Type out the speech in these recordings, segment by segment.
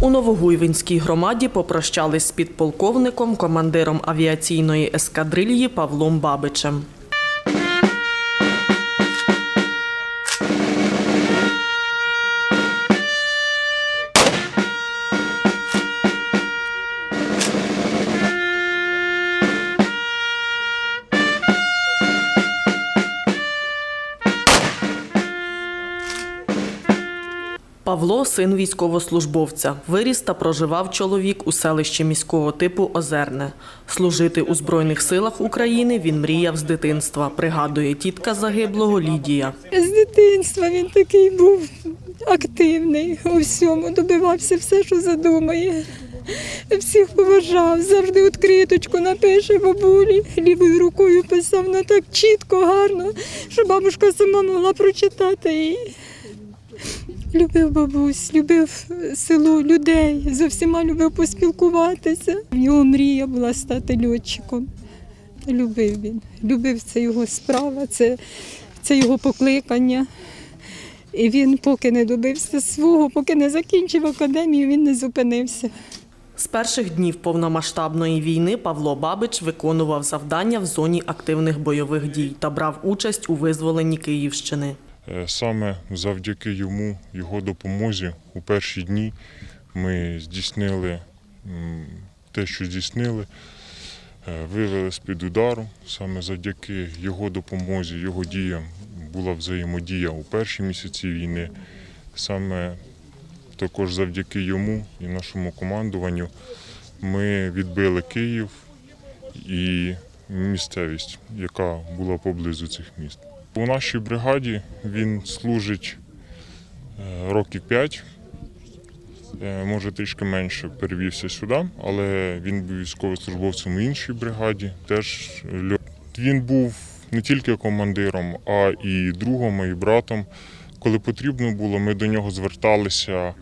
У Новогуйвинській громаді попрощались з підполковником, командиром авіаційної ескадрильї Павлом Бабичем. Павло син військовослужбовця. Виріс та проживав чоловік у селищі міського типу Озерне. Служити у Збройних силах України він мріяв з дитинства, пригадує тітка загиблого Лідія. З дитинства він такий був активний у всьому, добивався все, що задумає. Всіх поважав, завжди відкриточку напише бабулі, лівою рукою писав ну, так чітко, гарно, що бабушка сама могла прочитати її. Любив бабусь, любив село, людей, з всіма любив поспілкуватися. Його мрія була стати льотчиком. Любив він. Любив це його справа, це, це його покликання. І він, поки не добився свого, поки не закінчив академію, він не зупинився. З перших днів повномасштабної війни Павло Бабич виконував завдання в зоні активних бойових дій та брав участь у визволенні Київщини. Е, Саме завдяки йому, його допомозі у перші дні ми здійснили те, що здійснили, е, вивели з-під удару. Саме завдяки його допомозі, його діям була взаємодія у перші місяці війни. Саме також завдяки йому і нашому командуванню ми відбили Київ і місцевість, яка була поблизу цих міст. У нашій бригаді він служить е, років 5, може трішки менше перевівся сюди, але він був військовослужбовцем у іншій бригаді. Теж. Він був не тільки командиром, а і другом, і братом. Коли потрібно було, ми до нього зверталися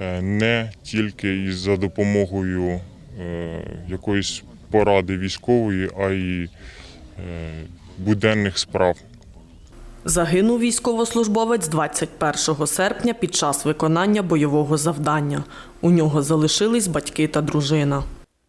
е, не тільки за допомогою е, якоїсь поради військової, а й е, буденних справ. Загинув військовослужбовець 21 серпня під час виконання бойового завдання. У нього залишились батьки та дружина.